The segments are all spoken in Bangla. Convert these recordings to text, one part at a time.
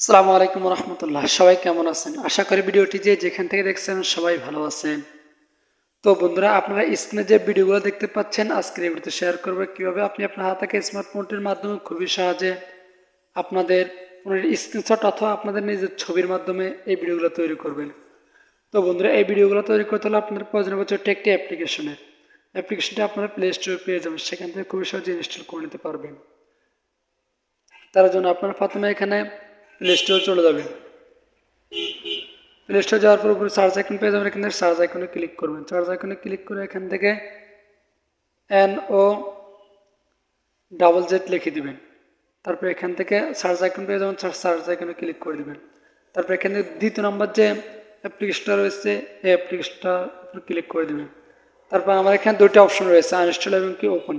আসসালামু আলাইকুম রহমতুল্লাহ সবাই কেমন আছেন? আশা করি ভিডিওটি যে যেখান থেকে দেখছেন সবাই ভালো আছেন। তো বন্ধুরা, আপনারা স্ক্রিনে যে ভিডিওগুলো দেখতে পাচ্ছেন, আজকের এই ভিডিওতে শেয়ার করব কীভাবে আপনি আপনার হাত থেকে স্মার্টফোনটির মাধ্যমে খুবই সহজে আপনাদের ফোনের স্ক্রিনশট অথবা আপনাদের নিজের ছবির মাধ্যমে এই ভিডিওগুলো তৈরি করবেন। তো বন্ধুরা, এই ভিডিওগুলো তৈরি করতে হলে আপনাদের প্রয়োজন হচ্ছে একটি অ্যাপ্লিকেশনের অ্যাপ্লিকেশনটি আপনারা প্লে স্টোরে পেয়ে যাবেন। সেখান থেকে খুবই সহজে ইনস্টল করে নিতে পারবেন। তার জন্য আপনারা প্রথমে এখানে প্লে স্টোরে চলে যাবেন প্লে স্টোরে যাওয়ার পর সার্চ আইকন পেয়ে যাবেন, এখান সার্চ আইকনে ক্লিক করবেন। সার্চ আইকনে ক্লিক করে এখান থেকে এন ও ডাবল জেড লিখে দিবেন। তারপর এখান থেকে সার্চ আইকন পেয়ে যাবেন সার্চ আইকনে ক্লিক করে দিবেন। তারপর এখান থেকে দ্বিতীয় নম্বর যে অ্যাপ্লিকেশনটা রয়েছে, এই অ্যাপ্লিকেশনটার উপর ক্লিক করে দেবেন। তারপর আমার এখানে দুটো অপশন রয়েছে আনইনস্টল এবং কি ওপেন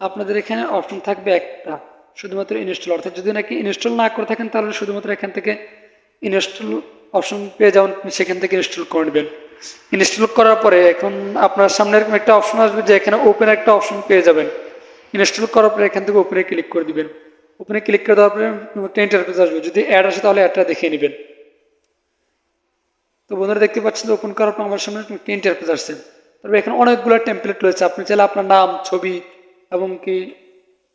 আপনাদের এখানে অপশন থাকবে একটা। শুধুমাত্র ইনস্টল, অর্থাৎ যদি নাকি ইনস্টল না করে থাকেন, তাহলে শুধুমাত্র এখান থেকে ইনস্টল অপশন পেয়ে যাবেন সেখান থেকে ইনস্টল করে নেবেন। ইনস্টল করার পরে এখন আপনার সামনে এরকম একটা অপশন আসবে যে এখানে ওপেন একটা অপশন পেয়ে যাবেন। ইনস্টল করার পরে এখান থেকে ওপেনে ক্লিক করে দিবেন। ওপেনে ক্লিক করে দেওয়ার পরে একটা ইন্টারফেস আসবে। যদি অ্যাড আসে, তাহলে অ্যাডটা দেখিয়ে নেবেন। তো বন্ধুরা, দেখতে পাচ্ছেন ওপেন করার পর আমার সামনে একটা ইন্টারফেস আসছে। তবে এখানে অনেকগুলো টেমপ্লেট রয়েছে। আপনি চাইলে আপনার নাম, ছবি এবং কি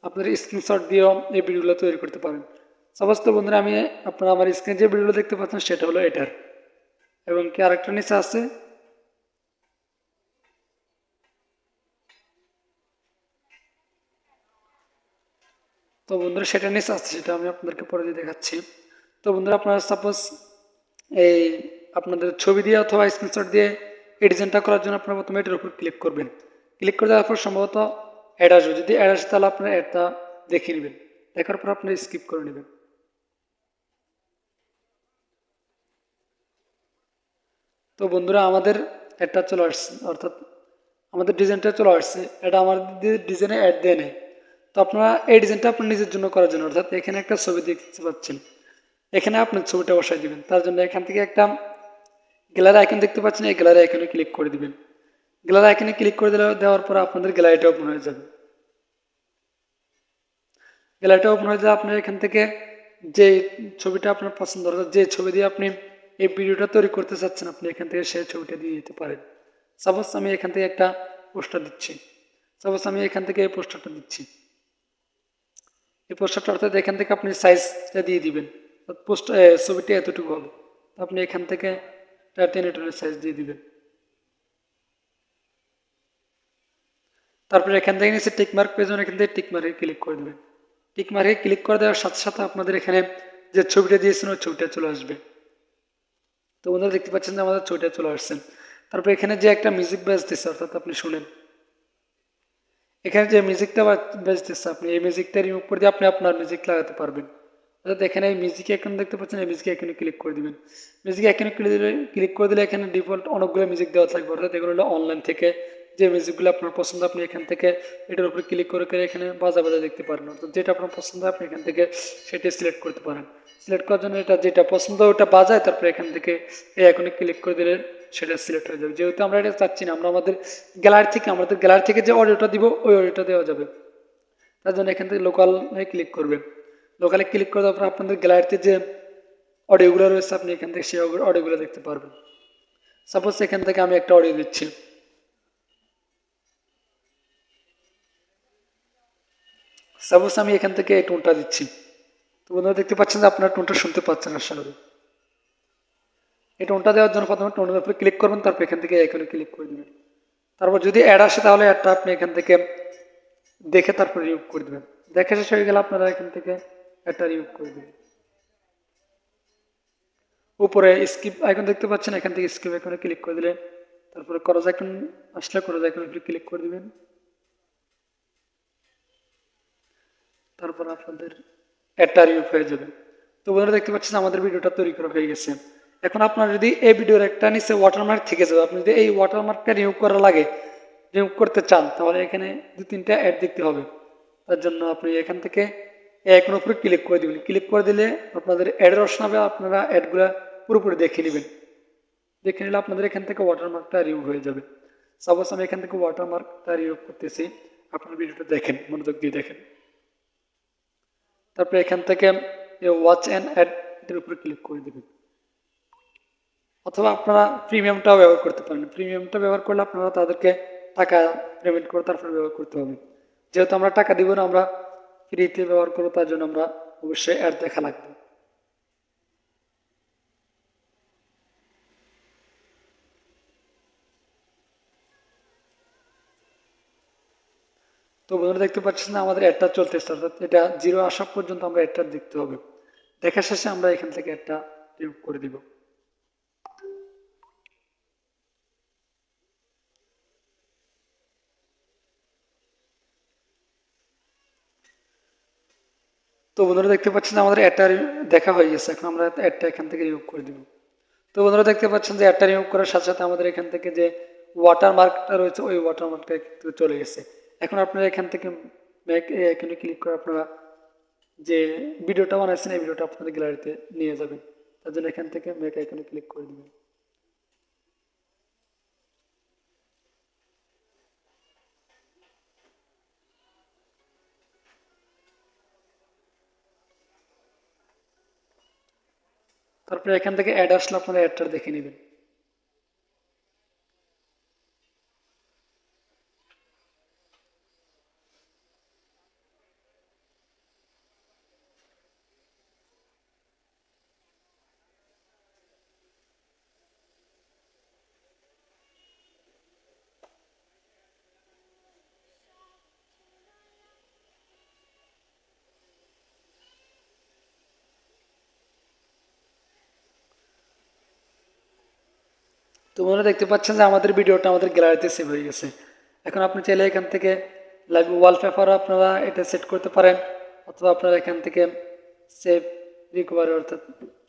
আপনার স্ক্রিনশট দিয়েও এই ভিডিওগুলো তৈরি করতে পারেন। সমস্ত বন্ধুরা, আমি আপনারা আমার স্ক্রিনে যে ভিডিওগুলো দেখতে পাচ্ছেন, সেটা হলো এটার। এবং কি নিচে আছে? তো বন্ধুরা, সেটা নিচে আছে, সেটা আমি আপনাদেরকে পরে দিয়ে দেখাচ্ছি। তো বন্ধুরা, আপনারা সাপোজ এই আপনাদের ছবি দিয়ে অথবা স্ক্রিনশট দিয়ে এই ডিজাইনটা করার জন্য আপনারা প্রথমে এটার উপর ক্লিক করবেন। ক্লিক করে দেওয়ার পর সম্ভবত অ্যাড আসবে। যদি অ্যাড আসে, তাহলে আপনার অ্যাডটা দেখে নেবেন। দেখার পর আপনি স্কিপ করে নেবেন। তো বন্ধুরা, আমাদের অ্যাডটা চলে আসছে। অর্থাৎ আমাদের ডিজাইনটা চলে আসছে। এটা আমাদের ডিজাইনে অ্যাড দিয়ে নেয় তো আপনারা এই ডিজাইনটা আপনার নিজের জন্য করার জন্য। অর্থাৎ এখানে একটা ছবি দেখতে পাচ্ছেন। এখানে আপনার ছবিটা বসাই দিবেন। তার জন্য এখান থেকে একটা গ্যালারি আইকন দেখতে পাচ্ছেন। এই গ্যালারি আইকনে ক্লিক করে দিবেন। গ্যালারি আইকনে ক্লিক করে দিলে দেওয়ার পর আপনাদের গ্যালারিটা ওপেন হয়ে যাবে। গ্যালারিটা ওপেন হয়ে যাবে আপনার এখান থেকে যে ছবিটা আপনার পছন্দ যে ছবি দিয়ে আপনি এই ভিডিওটা তৈরি করতে চাচ্ছেন, আপনি এখান থেকে সেই ছবিটা দিয়ে দিতে পারেন। সাপোজ আমি এখান থেকে একটা পোস্টার দিচ্ছি। সাপোজ আমি এখান থেকে এই পোস্টারটা দিচ্ছি। এই পোস্টারটা অর্থাৎ এখান থেকে আপনি সাইজটা দিয়ে দিবেন। পোস্টার ছবিটি এতটুকু হবে। আপনি এখান থেকে টেনে টেনে সাইজ দিয়ে দিবেন। তারপরে এখান থেকে নিচে টিক মার্ক পেয়ে যাবেন, এখান থেকে টিকমার্কে ক্লিক করে দেবেন। টিক মার্কে ক্লিক করে দেওয়ার সাথে সাথে আপনাদের এখানে যে ছবিটা দিয়েছেন, ওই ছবিটা চলে আসবে। তো ওনারা দেখতে পাচ্ছেন যে আমাদের ছবিটা চলে আসছেন তারপর এখানে যে একটা মিউজিক বাজতেছে অর্থাৎ আপনি শুনেন। এখানে যে মিউজিকটা বাজতেছে আপনি, এই মিউজিকটা রিমুভ করে দিয়ে আপনি আপনার মিউজিক লাগাতে পারবেন। অর্থাৎ এখানে এই মিউজিক এখন দেখতে পাচ্ছেন, এই মিউজিক এখানে ক্লিক করে দিবেন। মিউজিক এখানে ক্লিক দিলে ক্লিক করে দিলে এখানে ডিফল্ট অনেকগুলো মিউজিক দেওয়া থাকবে। অর্থাৎ এগুলো অনলাইন থেকে যে মিউজিকগুলো আপনার পছন্দ, আপনি এখান থেকে এটার উপরে ক্লিক করে করে এখানে বাজা বাজা দেখতে পারেন। অর্থাৎ যেটা আপনার পছন্দ, আপনি এখান থেকে সেটা সিলেক্ট করতে পারেন। সিলেক্ট করার জন্য এটা যেটা পছন্দ, ওটা বাজায়, তারপরে এখান থেকে এই এখনই ক্লিক করে দিলে সেটা সিলেক্ট হয়ে যাবে। যেহেতু আমরা এটা চাচ্ছি না, আমরা আমাদের গ্যালারি থেকে, আমাদের গ্যালারি থেকে যে অডিওটা দিব, ওই অডিওটা দেওয়া যাবে। তার জন্য এখান থেকে লোকাল ক্লিক করবেন লোকালে ক্লিক করে দেওয়ার পর আপনাদের গ্যালারিতে যে অডিওগুলো রয়েছে, আপনি এখান থেকে সেই অডিওগুলো দেখতে পারবেন। সাপোজ এখান থেকে আমি একটা অডিও দিচ্ছি। সাপোজ আমি এখান থেকে এই টোনটা দিচ্ছি। তো বন্ধুরা দেখতে পাচ্ছেন যে আপনারা টোনটা শুনতে পাচ্ছেন আশা করি এই টোনটা দেওয়ার জন্য প্রথমে টোনের উপরে ক্লিক করবেন, তারপর এখান থেকে এখানে ক্লিক করে দেবেন। তারপর যদি অ্যাড আসে তাহলে অ্যাডটা আপনি এখান থেকে দেখে তারপর রিমুভ করে দেবেন। দেখে শেষ হয়ে গেলে আপনারা এখান থেকে অ্যাডটা রিমুভ করে দেবেন। উপরে স্কিপ আইকন দেখতে পাচ্ছেন, এখান থেকে স্কিপ আইকনে ক্লিক করে দিলে তারপরে করজ আইকন আসলে করজ আইকনে ক্লিক করে দিবেন। তারপর আপনাদের রিমুভ হয়ে যাবে তো বন্ধুরা, দেখতে পাচ্ছেন আমাদের ভিডিওটা তৈরি করা হয়ে গেছে। এখন আপনার যদি এই ভিডিওর একটা নিচে ওয়াটারমার্ক থেকে যাবে, আপনি যদি এই ওয়াটারমার্কটা রিমুভ করা লাগে রিমুভ করতে চান, তাহলে এখানে দু তিনটা অ্যাড দেখতে হবে। তার জন্য আপনি এখান থেকে এখন উপরে ক্লিক করে দেবেন। ক্লিক করে দিলে আপনাদের অ্যাডের অপশন হবে, আপনারা অ্যাডগুলো পুরোপুরি দেখে নেবেন। দেখে নিলে আপনাদের এখান থেকে ওয়াটারমার্কটা রিমুভ হয়ে যাবে। সাপোজ আমি এখান থেকে ওয়াটারমার্কটা রিমুভ করতেছি। আপনার ভিডিওটা দেখেন, মনোযোগ দিয়ে দেখেন। তারপরে এখান থেকে ওয়াচ অ্যান্ড অ্যাড এটার উপরে ক্লিক করে দেবেন। অথবা আপনারা প্রিমিয়ামটাও ব্যবহার করতে পারেন। প্রিমিয়ামটা ব্যবহার করলে আপনারা তাদেরকে টাকা পেমেন্ট করে তারপরে ব্যবহার করতে হবে। যেহেতু আমরা টাকা দিব না, আমরা ফ্রিতে ব্যবহার করব, তার জন্য আমরা অবশ্যই অ্যাড দেখা লাগবে। তো বন্ধুরা দেখতে পাচ্ছেন আমাদের অ্যাডটা চলতেছে, অর্থাৎ এটা জিরো আসা পর্যন্ত আমরা অ্যাডটা দেখতে হবে। দেখা শেষে আমরা এখান থেকে একটা রিমুভ করে দিব। তো বন্ধুরা দেখতে পাচ্ছেন আমাদের অ্যাডটা দেখা হয়ে গেছে, এখন আমরা অ্যাডটা এখান থেকে রিমুভ করে দিব। তো বন্ধুরা দেখতে পাচ্ছেন যে অ্যাডটা রিমুভ করার সাথে সাথে আমাদের এখান থেকে যে ওয়াটার মার্কটা রয়েছে, ওই ওয়াটার মার্কটা কিন্তু চলে গেছে। এখন আপনারা এখান থেকে ম্যাক এখানে ক্লিক করে আপনারা যে ভিডিওটা বানাইছেন, এই ভিডিওটা আপনাদের গ্যালারিতে নিয়ে যাবেন। তার জন্য এখান থেকে ম্যাক এখানে ক্লিক করে দেবেন। তারপরে এখান থেকে অ্যাড আসলে আপনারা অ্যাডটা দেখে নেবেন। তো বন্ধুরা দেখতে পাচ্ছেন যে আমাদের ভিডিওটা আমাদের গ্যালারিতে সেভ হয়ে গেছে। এখন আপনি চাইলে এখান থেকে লাইভ ওয়ালপেপারও আপনারা এটা সেট করতে পারেন, অথবা আপনারা এখান থেকে সেভ রিকভারি অর্থাৎ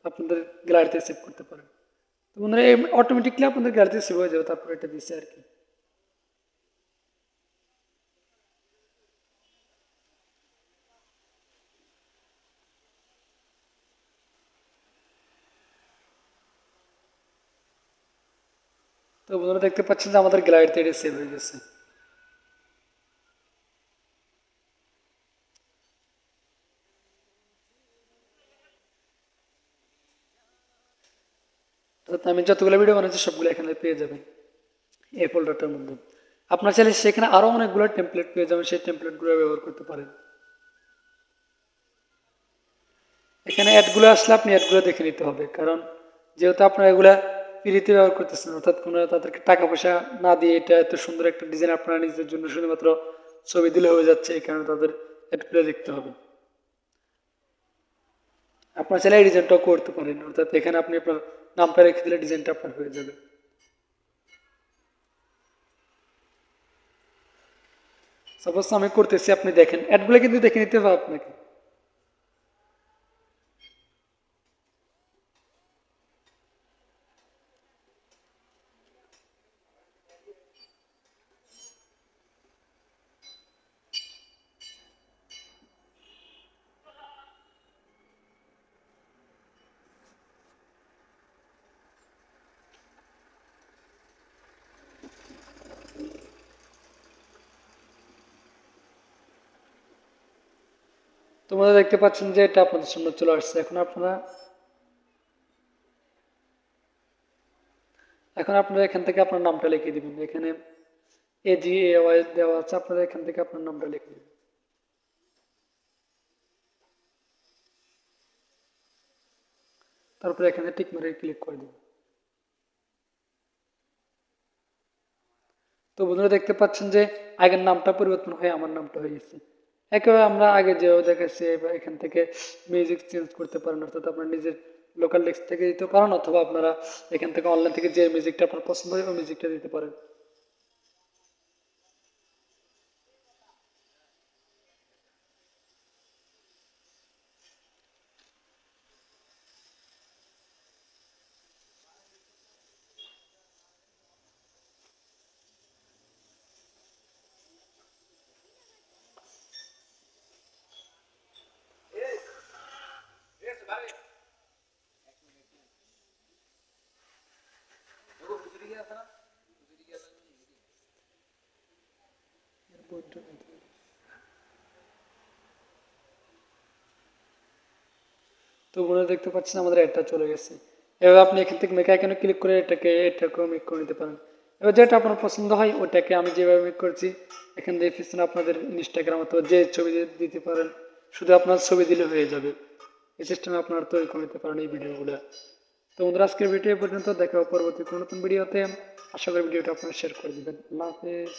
আপনাদের গ্যালারিতে সেভ করতে পারেন। তো বন্ধুরা এই অটোমেটিকলি আপনাদের গ্যালারিতে সেভ হয়ে যাবে, তারপর এটা দিচ্ছে আর কি। তো বন্ধুরা দেখতে পাচ্ছেন যে আমাদের গ্যালারিতে এটা সেভ হয়ে গেছে। আমি যতগুলো ভিডিও বানাচ্ছি, সবগুলো এখানে পেয়ে যাবেন, এই ফোল্ডারটার মধ্যে। আপনার চাইলে সেখানে আরও অনেকগুলো টেমপ্লেট পেয়ে যাবেন, সেই টেমপ্লেটগুলো ব্যবহার করতে পারেন। এখানে অ্যাডগুলো আসলে আপনি অ্যাডগুলো দেখে নিতে হবে, কারণ যেহেতু আপনার এগুলা ফ্রিতে ব্যবহার করতেছেন, অর্থাৎ কোনো তাদেরকে টাকা পয়সা না দিয়ে এটা এত সুন্দর একটা ডিজাইন আপনারা নিজের জন্য শুধুমাত্র ছবি দিলে হয়ে যাচ্ছে, এই কারণে তাদের অ্যাডগুলো দেখতে হবে। আপনার চাইলে এই ডিজাইনটাও করতে পারেন, অর্থাৎ এখানে আপনি আপনার নামটা রেখে দিলে ডিজাইনটা আপনার হয়ে যাবে। সাপোজ আমি করতেছি, আপনি দেখেন অ্যাডগুলো কিন্তু দেখে নিতে হবে আপনাকে। তোমরা দেখতে পাচ্ছেন যে এটা আপনাদের সামনে চলে আসছে। এখন আপনারা এখন আপনারা এখান থেকে আপনার নামটা লিখে দিবেন। এখানে এ জি এ ওয়াই দেওয়া আছে, আপনারা এখান থেকে আপনার নামটা লিখে দিবেন। তারপরে এখানে টিক মারে ক্লিক করে দিবেন। তো বন্ধুরা দেখতে পাচ্ছেন যে আগের নামটা পরিবর্তন হয়ে আমার নামটা হয়ে গেছে। একেবারে আমরা আগে যেও দেখেছি এখান থেকে মিউজিক চেঞ্জ করতে পারেন, অর্থাৎ আপনার নিজের লোকাল ডেস্ক থেকে দিতে পারেন, অথবা আপনারা এখান থেকে অনলাইন থেকে যে মিউজিকটা আপনার পছন্দ হয়, ওই মিউজিকটা দিতে পারেন। போட்டு তো বলে দেখতে পাচ্ছেন আমাদের এটা চলে গেছে। এবার আপনি এখান থেকে মেক আইকনে ক্লিক করে এটাকে, এটাকেও মেক করে নিতে পারেন। এবার যেটা আপনার পছন্দ হয়, ওটাকে আমি যেভাবে মেক করছি, এখান থেকে পিছনে আপনাদের ইনস্টাগ্রাম অথবা যে ছবি দিতে পারেন, শুধু আপনার ছবি দিলে হয়ে যাবে। এই সিস্টেমে আপনারা তৈরি করে নিতে পারেন এই ভিডিওগুলো। তো বন্ধুরা, আজকের ভিডিও পর্যন্ত দেখা পরবর্তী কোনো নতুন ভিডিওতে আশা করি ভিডিওটা আপনারা শেয়ার করে দেবেন। আল্লাহ হাফেজ।